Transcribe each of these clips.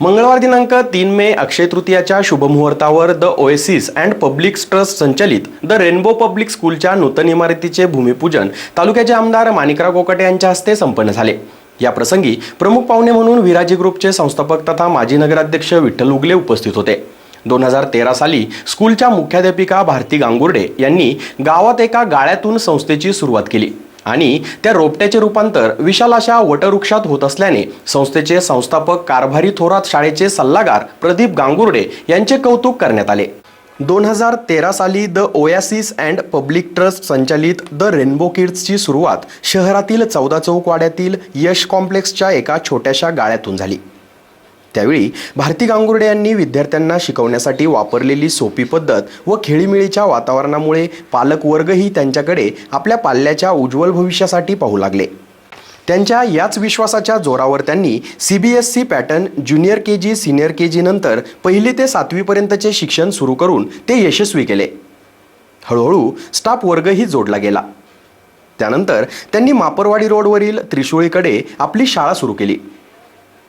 मंगळवार दिनांक तीन मे अक्षय तृतीयाच्या शुभमुहूर्तावर the Oasis and public trust संचलित द रेनबो पब्लिक स्कूलच्या नूतन इमारतीचे भूमिपूजन तालुक्याचे आमदार माणिकराव कोकटे यांच्या हस्ते संपन्न झाले. या प्रसंगी प्रमुख पाहुणे म्हणून विराजी ग्रुपचे संस्थापक तथा माजी नगराध्यक्ष विठ्ठल उगले उपस्थित होते. दोन हजार तेरा साली स्कूलच्या मुख्याध्यापिका भारती गांगुर्डे यांनी गावात एका गाळ्यातून संस्थेची सुरुवात केली. आणि त्या रोपट्याचे रूपांतर विशाल अशा वटवृक्षात होत असल्याने संस्थेचे संस्थापक कारभारी थोरात शाळेचे सल्लागार प्रदीप गांगुर्डे यांचे कौतुक करण्यात आले. दोन हजार तेरा साली the Oasis and public trust संचालित द रेनबो किड्सची सुरुवात शहरातील चौदा चौक वाड्यातील यश कॉम्प्लेक्सच्या एका छोट्याशा गाळ्यातून झाली. त्यावेळी भारती गांगुर्डे यांनी विद्यार्थ्यांना शिकवण्यासाठी वापरलेली सोपी पद्धत व खेळीमेळीच्या वातावरणामुळे पालकवर्गही त्यांच्याकडे आपल्या पाल्याच्या उज्ज्वल भविष्यासाठी पाहू लागले. त्यांच्या याच विश्वासाच्या जोरावर त्यांनी C B S C pattern junior K G senior K G नंतर पहिली ते सातवीपर्यंतचे शिक्षण सुरू करून ते यशस्वी केले. हळूहळू स्टाफ वर्गही जोडला गेला. त्यानंतर त्यांनी मापरवाडी रोडवरील त्रिशूळीकडे आपली शाळा सुरू केली.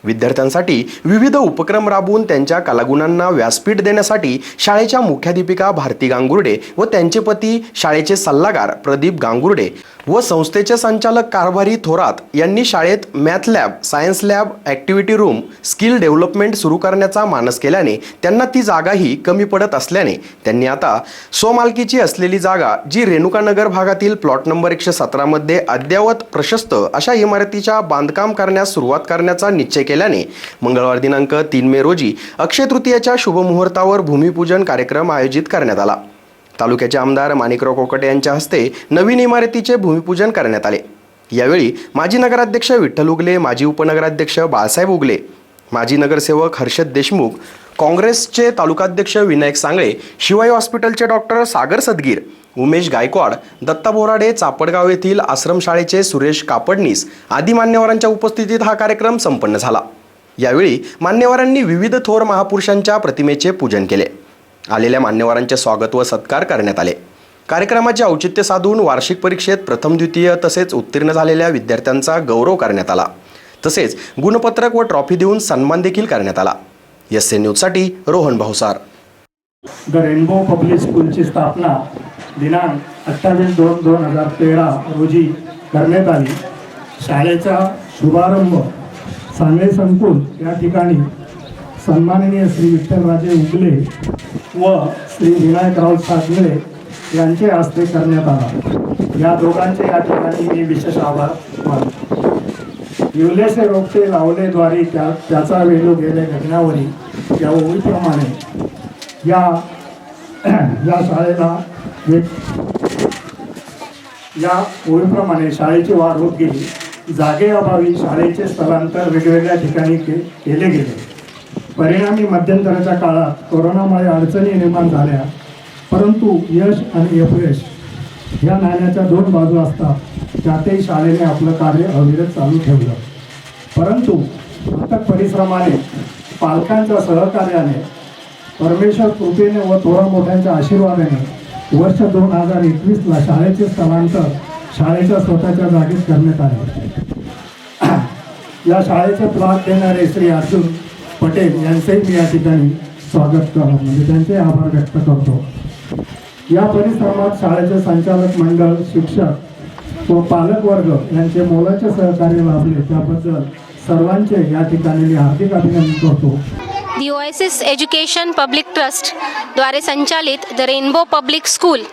विद्यार्थ्यांसाठी विविध उपक्रम राबवून त्यांच्या कलागुणांना व्यासपीठ देण्यासाठी शाळेच्या मुख्याध्यापिका भारती गांगुर्डे व त्यांचे पती शाळेचे सल्लागार प्रदीप गांगुर्डे व संस्थेचे संचालक कारभारी थोरात यांनी शाळेत math lab science lab activity room skill development सुरू करण्याचा मानस केल्याने त्यांना ती जागाही कमी पडत असल्याने त्यांनी आता स्वमालकीची असलेली जागा जी रेणुकानगर भागातील प्लॉट नंबर एकशे सतरामध्ये अद्ययावत प्रशस्त अशा इमारतीच्या बांधकाम करण्यास सुरुवात करण्याचा निश्चय केला. केल्याने मंगळवार दिनांक तीन मे रोजी अक्षय तृतीयाच्या शुभमुहूर्तावर भूमिपूजन कार्यक्रम आयोजित करण्यात आला. तालुक्याचे आमदार माणिकराव कोकटे यांच्या हस्ते नवीन इमारतीचे भूमिपूजन करण्यात आले. यावेळी माजी नगराध्यक्ष विठ्ठल उगले माजी उपनगराध्यक्ष बाळासाहेब उगले माजी नगरसेवक हर्षद देशमुख काँग्रेसचे तालुकाध्यक्ष विनायक सांगळे शिवाई हॉस्पिटलचे डॉक्टर सागर सदगीर उमेश गायकवाड दत्ता बोराडे चापडगाव येथील आश्रमशाळेचे सुरेश कापडनीस आदी मान्यवरांच्या उपस्थितीत हा कार्यक्रम संपन्न झाला. यावेळी मान्यवरांनी विविध थोर महापुरुषांच्या प्रतिमेचे पूजन केले. आलेल्या मान्यवरांचे स्वागत व सत्कार करण्यात आले. कार्यक्रमाचे औचित्य साधून वार्षिक परीक्षेत प्रथम द्वितीय तसेच उत्तीर्ण झालेल्या विद्यार्थ्यांचा गौरव करण्यात आला. तसेच गुणपत्रक व ट्रॉफी देऊन सन्मान देखील करण्यात आला. एस ए न्यूजसाठी Rohan Bhausar. The Rainbow public स्कूलची स्थापना दिनांक अठ्ठावीस दोन दोन हजार तेरा रोजी करण्यात आली. शाळेचा शुभारंभ सांगे संकुल या ठिकाणी सन्माननीय श्री विठ्ठलराजे उगले व श्री विनायकराव सागले यांचे हस्ते करण्यात आला. या दोघांचे या ठिकाणी मी विशेष आभार मानतो. युलेसे रोपटे लावलेद्वारे त्या त्याचा वेळू गेले घटनावरी या ओळीप्रमाणे या या शाळेला या ओळीप्रमाणे शाळेची वाढ होत गेली. जागेअभावी शाळेचे स्थलांतर वेगवेगळ्या ठिकाणी के केले गेले. परिणामी मध्यंतराच्या काळात कोरोनामुळे अडचणी निर्माण झाल्या. परंतु यश आणि अपयश या नाण्याच्या दोन बाजू असतात. त्यातही शाळेने आपलं कार्य अविरत चालू ठेवलं. परंतु अथक परिश्रमाने पालकांच्या सहकार्याने परमेश्वर कृपेने व थोडा मोठ्यांच्या आशीर्वादाने वर्ष दोन हजार एकवीसला शाळेचे स्थलांतर शाळेच्या स्वतःच्या जागेत करण्यात आले. या शाळेचे प्लॉट देणारे श्री अर्जुन पटेल यांचेही मी या ठिकाणी स्वागत कर म्हणजे त्यांचे आभार व्यक्त करतो. या परिश्रमात शाळेचे संचालक मंडळ शिक्षक व पालक वर्ग यांचे मोलाचे सहकार्य लाभले. त्याबद्दल सर्वांचे या ठिकाणी मी हार्दिक अभिनंदन करतो. दी ओएसिस एज्युकेशन पब्लिक ट्रस्टद्वारे संचालित the Rainbow public school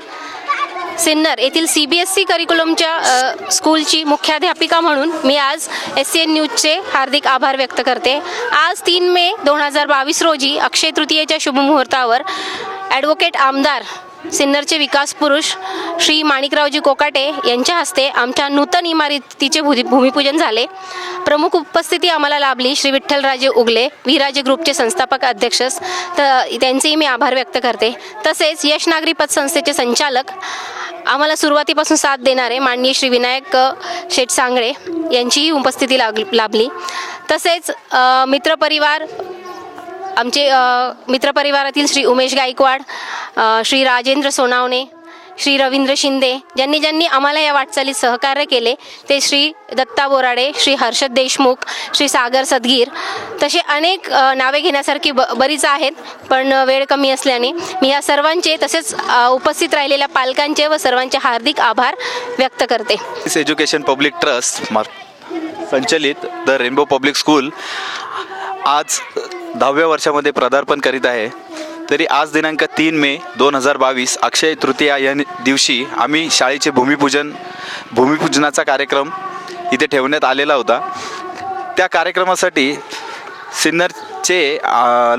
Sinnar येथील सी बी एस सी करिक्युलमच्या स्कूलची मुख्याध्यापिका म्हणून मी आज एस सी एन न्यूजचे हार्दिक आभार व्यक्त करते. आज तीन मे दोन हजार बावीस रोजी अक्षय तृतीयेच्या शुभमुहूर्तावर ॲडव्होकेट आमदार सिन्नरचे विकास पुरुष श्री माणिकरावजी कोकाटे यांच्या हस्ते आमच्या नूतन इमारतीचे भूमिपूजन झाले. प्रमुख उपस्थिती आम्हाला लाभली श्री विठ्ठलराजे उगले विराजे ग्रुपचे संस्थापक अध्यक्ष तर त्यांचेही मी आभार व्यक्त करते. तसेच यश नागरी पतसंस्थेचे संचालक आम्हाला सुरुवातीपासून साथ देणारे माननीय श्री विनायक शेठ सांगळे यांचीही उपस्थिती लाग लाभली. तसेच मित्रपरिवार आमचे मित्रपरिवारातील श्री उमेश गायकवाड श्री राजेंद्र सोनावणे श्री रवींद्र शिंदे ज्यांनी ज्यांनी आम्हाला या वाटचालीत सहकार्य केले ते श्री दत्ता बोराडे श्री हर्षद देशमुख श्री सागर सदगीर तसे अनेक नावे घेण्यासारखी ब बरीच आहेत पण वेळ कमी असल्याने मी या सर्वांचे तसेच उपस्थित राहिलेल्या पालकांचे व सर्वांचे हार्दिक आभार व्यक्त करते. एज्युकेशन पब्लिक ट्रस्ट संचलित द रेनबो पब्लिक स्कूल आज दहाव्या वर्षामध्ये पदार्पण करीत आहे. तरी आज दिनांक तीन मे दोन हजार बावीस अक्षय तृतीया या दिवशी आम्ही शाळेचे भूमिपूजन भूमिपूजनाचा कार्यक्रम इथे ठेवण्यात आलेला होता. त्या कार्यक्रमासाठी सिन्नरचे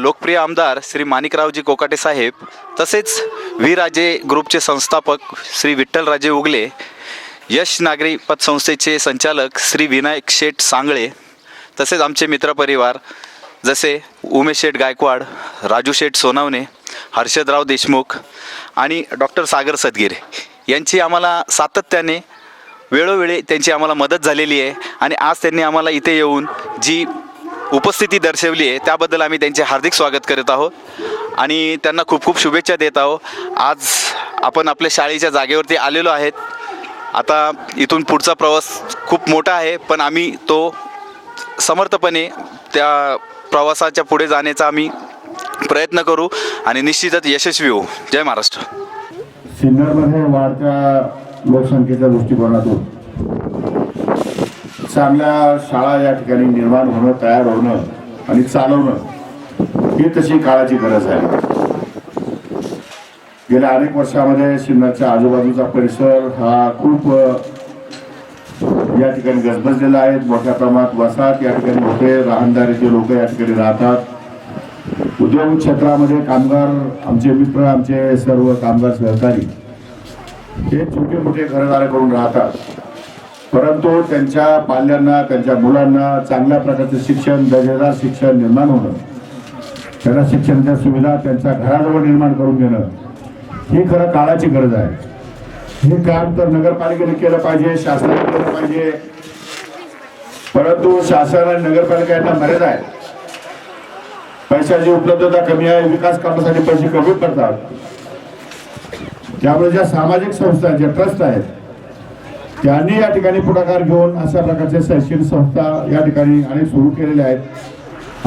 लोकप्रिय आमदार श्री माणिकरावजी कोकाटे साहेब तसेच वीराजे ग्रुपचे संस्थापक श्री विठ्ठलराजे उगले यश नागरी पतसंस्थेचे संचालक श्री विनायक शेठ सांगळे तसेच आमचे मित्रपरिवार जसे उमेश शेठ गायकवाड राजू शेठ सोनावणे हर्षदराव देशमुख आणि डॉक्टर सागर सदगिरे यांची आम्हाला सातत्याने वेळोवेळी त्यांची आम्हाला मदत झालेली आहे आणि आज त्यांनी आम्हाला इथे येऊन जी उपस्थिती दर्शवली आहे त्याबद्दल आम्ही त्यांचे हार्दिक स्वागत करत आहोत आणि त्यांना खूप खूप शुभेच्छा देत आहोत. आज आपण आपल्या शाळेच्या जागेवरती आलेलो आहेत. आता इथून पुढचा प्रवास खूप मोठा आहे पण आम्ही तो समर्थपणे त्या प्रवासाच्या पुढे जाण्याचा आम्ही प्रयत्न करू आणि निश्चितच यशस्वी होऊ. जय महाराष्ट्र. सिन्नरमध्ये वाढत्या लोकसंख्येच्या दृष्टिकोनातून चांगल्या शाळा या ठिकाणी निर्माण होणं तयार होणं आणि चालवणं ही तशी काळाची गरज आहे. गेल्या अनेक वर्षामध्ये सिन्नरच्या आजूबाजूचा परिसर हा खूप या ठिकाणी गजबजलेला आहे. मोठ्या प्रमाणात वसाहत या ठिकाणी होते राहणदारीचे लोक या ठिकाणी राहतात. उद्योग क्षेत्रामध्ये कामगार आमचे मित्र आमचे सर्व कामगार सहकारी हे छोटे मोठे घरदार करून राहतात. परंतु त्यांच्या पाल्यांना त्यांच्या मुलांना चांगल्या प्रकारचं शिक्षण दर्जेदार शिक्षण निर्माण होणं त्यांना शिक्षणाच्या सुविधा त्यांच्या घराजवळ निर्माण करून घेणं ही खरं काळाची गरज आहे. हे काम तर नगरपालिकेने केलं पाहिजे शासनाने केलं पाहिजे. परंतु शासन आणि नगरपालिका यांना मर्यादा आहे. पैशाची उपलब्धता कमी आहे विकास कामासाठी पैसे कमी पडतात. त्यामुळे ज्या सामाजिक संस्था ज्या ट्रस्ट आहेत त्यांनी या ठिकाणी पुढाकार घेऊन अशा प्रकारच्या शैक्षणिक संस्था या ठिकाणी अनेक सुरू केलेल्या आहेत.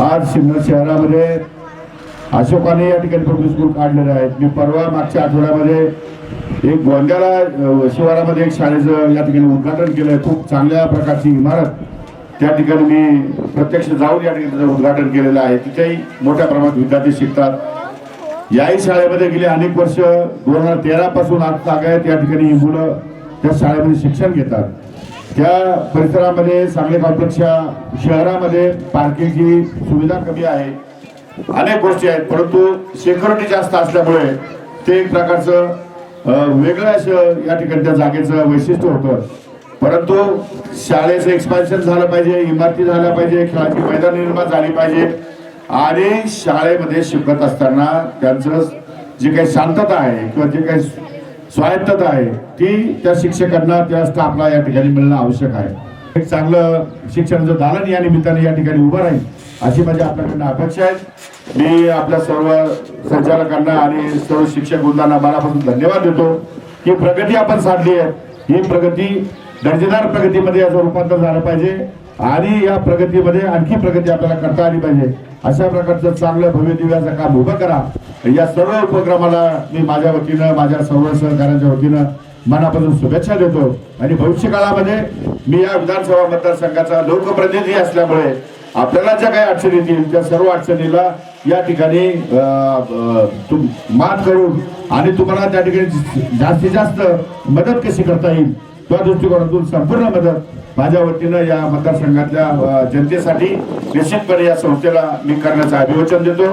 आज सिन्नर शहरामध्ये अशोकाने या ठिकाणी पब्लिक स्कूल काढलेले आहेत. मी परवा मागच्या आठवड्यामध्ये एक गोंद्याला शिवारामध्ये एक शाळेचं या ठिकाणी उद्घाटन केलं आहे खूप चांगल्या प्रकारची इमारत. त्या ठिकाणी मी प्रत्यक्ष जाऊन या ठिकाणी उद्घाटन केलेलं आहे. तिथेही मोठ्या प्रमाणात विद्यार्थी शिकतात. याही शाळेमध्ये गेली अनेक वर्ष दोन हजार तेरापासून आज आज तागायत या ठिकाणी ही मुलं त्या शाळेमध्ये शिक्षण घेतात. त्या परिसरामध्ये सांगली कॉम्प्लेक्सच्या शहरामध्ये पार्किंगची सुविधा कमी आहे. अनेक गोष्टी आहेत परंतु सिक्युरिटी जास्त असल्यामुळे ते एक प्रकारचं वेगळं असं या ठिकाणी त्या जागेचं वैशिष्ट्य होतं. परंतु शाळेचं एक्सपान्शन झालं पाहिजे इमारती झाल्या पाहिजे खेळाची मैदान निर्माण झाली पाहिजे. आणि शाळेमध्ये शिकत असताना त्यांचं जी काही शांतता आहे किंवा जे काही स्वायत्तता आहे ती त्या शिक्षकांना त्या स्टाफला या ठिकाणी मिळणं आवश्यक आहे. एक चांगलं शिक्षणाचं दालन या निमित्ताने या ठिकाणी उभं राहील अशी माझी आपल्याकडनं अपेक्षा आहे. मी आपल्या सर्व संचालकांना आणि सर्व शिक्षक वृंदांना मनापासून धन्यवाद देतो. की प्रगती आपण साधली आहे. ही प्रगती दर्जेदार प्रगतीमध्ये याचं रूपांतर झालं पाहिजे आणि या प्रगतीमध्ये आणखी प्रगती आपल्याला करता आली पाहिजे. अशा प्रकारचं चांगलं भव्य दिव्याचं काम उभं करा. या सर्व उपक्रमाला मी माझ्या वतीनं माझ्या सर्व सहकाऱ्यांच्या वतीनं मनापासून शुभेच्छा देतो. आणि भविष्यकाळामध्ये मी या विधानसभा मतदारसंघाचा लोकप्रतिनिधी असल्यामुळे आपल्याला ज्या काही अडचणी येतील त्या सर्व अडचणीला या ठिकाणी तुम- मात करून आणि तुम्हाला त्या ठिकाणी जास्तीत जास्त मदत कशी करता येईल त्या दृष्टिकोनातून संपूर्ण मदत माझ्या वतीनं या मतदारसंघातल्या जनतेसाठी निश्चितपणे या संस्थेला मी करण्याचं अभिवचन देतो.